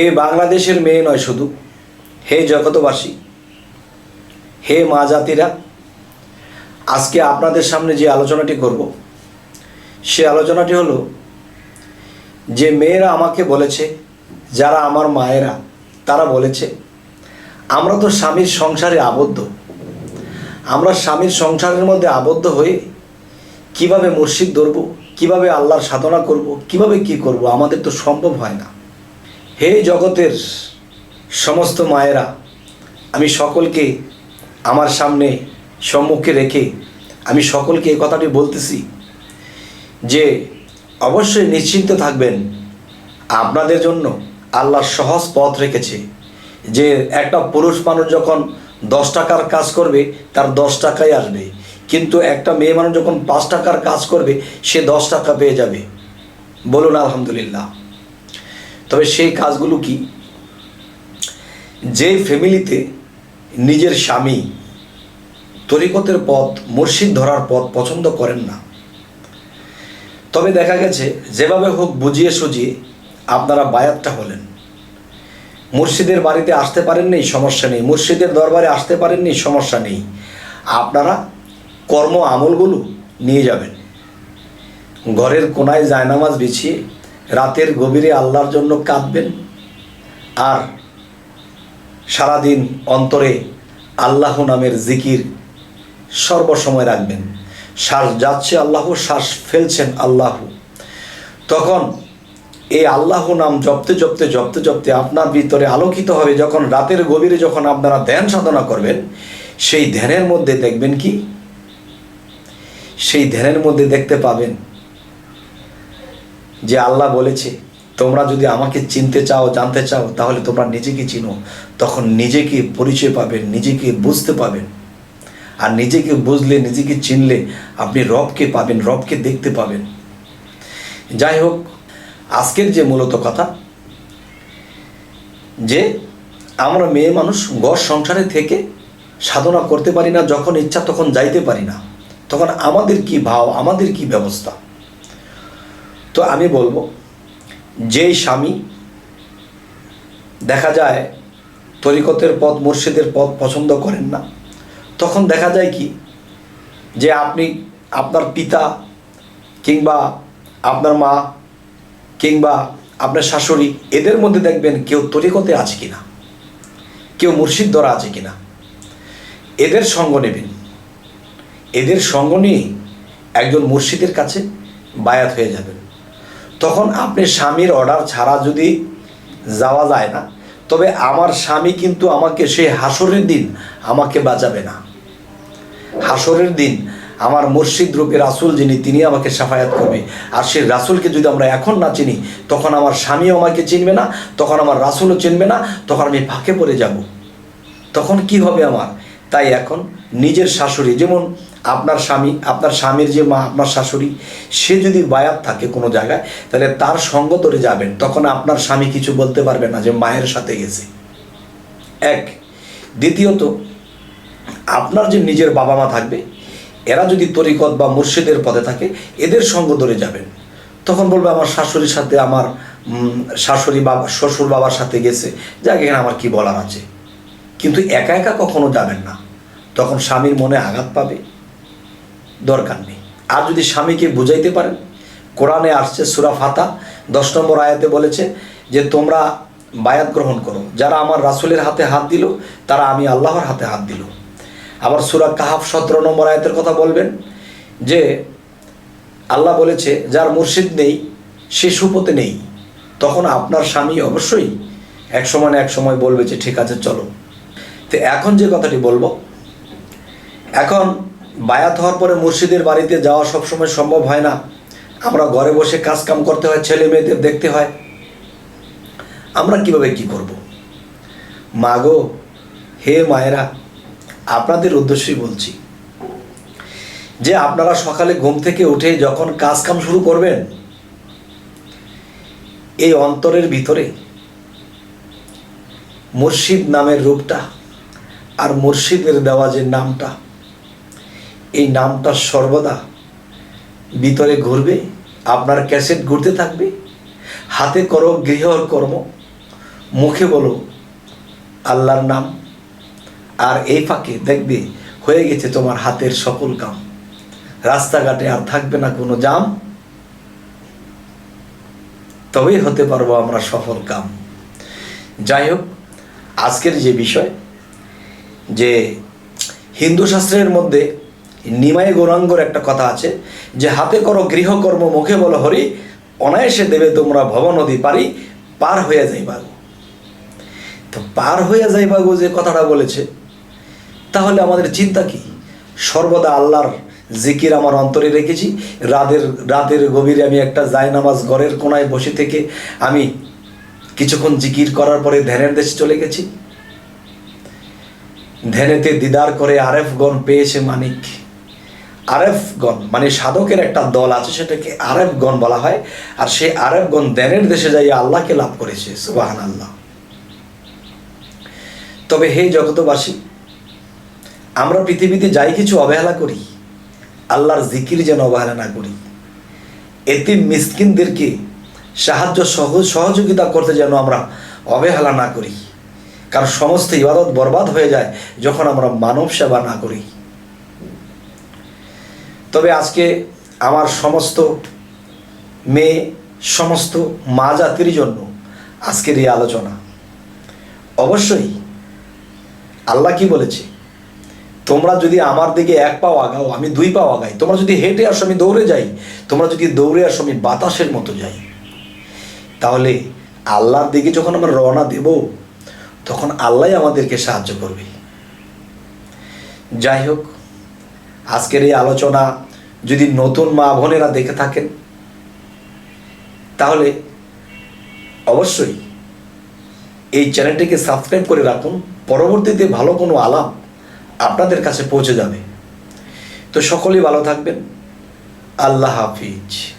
এ বাংলাদেশের মেয়ে নয় শুধু। হে জগতবাসী হে মা জাতিরা, আজকে আপনাদের সামনে যে আলোচনাটি করব, সে আলোচনাটি হলো, যে মেয়েরা আমাকে বলেছে, যারা আমার মায়েরা, তারা বলেছে, আমরা তো স্বামীর সংসারে আবদ্ধ। আমরা স্বামীর সংসারের মধ্যে আবদ্ধ হয়ে কীভাবে মসজিদ ধরব, কীভাবে আল্লাহর সাধনা করব, কীভাবে কি করব, আমাদের তো সম্ভব হয় না। হে জগতের সমস্ত মায়েরা, আমি সকলকে আমার সামনে সম্মুখে রেখে আমি সকলকে এই কথাটি বলতেছি যে অবশ্যই নিশ্চিন্ত থাকবেন, আপনাদের জন্য আল্লাহ সহজ পথ রেখেছে যে একটা পুরুষ মানুষ যখন দশ টাকার কাজ করবে, তার দশ টাকাই আসবে। কিন্তু একটা মেয়ে মানুষ যখন পাঁচ টাকার কাজ করবে, সে দশ টাকা পেয়ে যাবে। বলুন আলহামদুলিল্লাহ। তবে সেই কাজগুলো কি? যে ফ্যামিলিতে নিজের স্বামী তরিকতের পথ মসজিদ ধরার পথ পছন্দ করেন না, তবে দেখা গেছে যেভাবে হোক বুঝিয়ে সুজিয়ে আপনারা বায়াতটা হলেন। মুর্শিদের বাড়িতে আসতে পারেননি, সমস্যা নেই। মুর্শিদের দরবারে আসতে পারেননি, সমস্যা নেই। আপনারা কর্ম আমলগুলো নিয়ে যাবেন। ঘরের কোনায় জায়নামাজ বিছিয়ে রাতের গভীরে আল্লাহর জন্য কাঁদবেন আর সারাদিন অন্তরে আল্লাহ নামের জিকির সর্বসময় রাখবেন। শ্বাস যাচ্ছে আল্লাহ, শ্বাস ফেলছেন আল্লাহ। তখন এই আল্লাহ নাম জপতে জপতে জপতে জপতে আপনার ভিতরে আলোকিত হবে। যখন রাতের গভীরে যখন আপনারা ধ্যান সাধনা করবেন, সেই ধ্যানের মধ্যে দেখবেন কি? সেই ধ্যানের মধ্যে দেখতে পাবেন যে আল্লাহ বলেছে, তোমরা যদি আমাকে চিনতে চাও, জানতে চাও, তাহলে তোমরা নিজেকে চিনো। তখন নিজেকে পরিচয় পাবেন নিজেকে বুঝতে পাবেন আর নিজেকে বুঝলে, নিজেকে চিনলে আপনি রবকে পাবেন, রবকে দেখতে পাবেন। যাই হোক, আজকের যে মূলত কথা, যে আমরা মেয়ে মানুষ গড় সংসারে থেকে সাধনা করতে পারি না, যখন ইচ্ছা তখন যাইতে পারি না। তখন আমাদের কি ভাব, আমাদের কি ব্যবস্থা? তো আমি বলব, যেই স্বামী দেখা যায় তরিকতের পথ, মুর্শিদের পথ পছন্দ করেন না, তখন দেখা যায় কি যে আপনি আপনার পিতা কিংবা আপনার মা কিংবা আপনার শাশুড়ি এদের মধ্যে দেখবেন কেউ তরিকতে আছে কি না কেউ মুর্শিদ ধরা আছে কি না এদের সঙ্গ নেবেন। এদের সঙ্গ নিয়ে একজন মুর্শিদের কাছে বায়াত হয়ে যাবেন। তখন আপনি স্বামীর অর্ডার ছাড়া যদি যাওয়া যায় না, তবে আমার স্বামী কিন্তু আমাকে সেই হাসরের দিন আমাকে বাঁচাবে না। হাসরের দিন আমার মুর্শিদ রূপে রাসুল যিনি, তিনি আমাকে সাফায়াত করবে। আর সেই রাসুলকে যদি আমরা এখন না চিনি, তখন আমার স্বামীও আমাকে চিনবে না, তখন আমার রাসুলও চিনবে না, তখন আমি ফাঁকে পড়ে যাব। তখন কি হবে আমার? তাই এখন নিজের শাশুড়ি, যেমন আপনার স্বামী, আপনার স্বামীর যে মা, আপনার শাশুড়ি, সে যদি বায়াত থাকে কোনো জায়গায়, তাহলে তার সঙ্গ ধরে যাবেন। তখন আপনার স্বামী কিছু বলতে পারবে না যে মায়ের সাথে গেছে। এক। দ্বিতীয়ত, আপনার যে নিজের বাবা মা থাকবে, এরা যদি তরিকত বা মুর্শিদের পদে থাকে, এদের সঙ্গ ধরে যাবেন। তখন বলবে, আমার শাশুড়ির সাথে, আমার শাশুড়ি বাবা শ্বশুর বাবার সাথে গেছে। যাক, এখানে আমার কি বলার আছে? কিন্তু একা একা কখনো যাবেন না। তখন স্বামীর মনে আঘাত পাবে। দরকার নেই। আর যদি স্বামীকে বুঝাইতে পারেন, কোরআনে আসছে সুরা ফাতা, দশ নম্বর আয়াতে বলেছে যে, তোমরা বায়াত গ্রহণ করো। যারা আমার রাসুলের হাতে হাত দিল, তারা আমি আল্লাহর হাতে হাত দিল। আবার সুরা কাহাফ সতেরো নম্বর আয়াতের কথা বলবেন যে, আল্লাহ বলেছে, যার মুর্শিদ নেই, সে সুপথে নেই। তখন আপনার স্বামী অবশ্যই এক সময় এক সময় বলবে যে, ঠিক আছে, চলো। তো এখন যে কথাটি বলব, এখন বায়াত হওয়ার পরে মুর্শিদের বাড়িতে যাওয়া সবসময় সম্ভব হয় না। আমরা ঘরে বসে কাজ কাম করতে হয়, ছেলে মেয়েদের দেখতে হয়। আমরা কীভাবে কি করব? মাগো, হে মায়েরা, আপনাদের উদ্দেশ্যই বলছি যে আপনারা সকালে ঘুম থেকে উঠে যখন কাজ কাম শুরু করবেন, এই অন্তরের ভিতরে মুর্শিদ নামের রূপটা আর মুর্শিদের দেওয়া যে নামটা এই নামটা সর্বদা ভিতরে ঘুরবে, আপনার ক্যাসেট ঘুরতে থাকবে, হাতে করো গৃহর কর্ম, মুখে বলো আল্লাহর নাম, আর এই ফাঁকে দেখবে হয়ে গেছে তোমার হাতের সকল কাম। রাস্তাঘাটে আর থাকবে না কোনো জাম, তবেই হতে পারব আমরা সফল কাম। যাই হোক, আজকের যে বিষয়, যে হিন্দু শাস্ত্রের মধ্যে নিমাই গৌরাঙ্গর একটা কথা আছে যে, হাতে করো গৃহকর্ম, মুখে বলো হরি, অনায়াসে দেবে তোমরা ভব নদী পারি পার হয়ে যাইবা গো। তো পার হয়ে যাইবা গো যে কথাটা বলেছে, তাহলে আমাদের চিন্তা কি? সর্বদা আল্লাহর জিকির আমার অন্তরে রেখেছি, রাতের রাতের গভীরে আমি একটা জায়নামাজ ঘরের কোনায় বসে থেকে আমি কিছুক্ষণ জিকির করার পরে ধ্যানের দেশে চলে গেছি। ধ্যানেতে দিদার করে আরেফগণ পেয়েছে মানিক। আরেফগণ মানে সাধকের একটা দল আছে সেটাকে আরেফগণ বলা হয়, আর সেই আরেফগণ ধ্যানের দেশে যাই আল্লাহকে লাভ করেছে সুবাহান আল্লাহ তবে হে জগতবাসী আমরা পৃথিবীতে যাই কিছু অবহেলা করি, আল্লাহর জিকির যেন অবহেলা না করি। এতে মিসকিনদেরকে সাহায্য সহজ সহযোগিতা করতে যেন আমরা অবহেলা না করি। কারণ সমস্ত ইবাদত বরবাদ হয়ে যায় যখন আমরা মানব সেবা না করি। তবে আজকে আমার সমস্ত মেয়ে, সমস্ত মা জাতির জন্য আজকের এই আলোচনা। অবশ্যই আল্লাহ কি বলেছে? তোমরা যদি আমার দিকে এক পাও আগাও, আমি দুই পাও আগাই। তোমরা যদি হেঁটে আসো, আমি দৌড়ে যাই। তোমরা যদি দৌড়ে আসো, আমি বাতাসের মতো যাই। তাহলে আল্লাহর দিকে যখন আমরা রওনা দেব, তখন আল্লাহ আমাদেরকে সাহায্য করবে। যাই হোক আজকের এই আলোচনা যদি নতুন মা বোনেরা দেখে থাকেন, তাহলে অবশ্যই এই চ্যানেলটিকে সাবস্ক্রাইব করে রাখুন। পরবর্তীতে ভালো কোনো আলাপ আপনাদের কাছে পৌঁছে যাবে। তো সকলেই ভালো থাকবেন। আল্লাহ হাফিজ।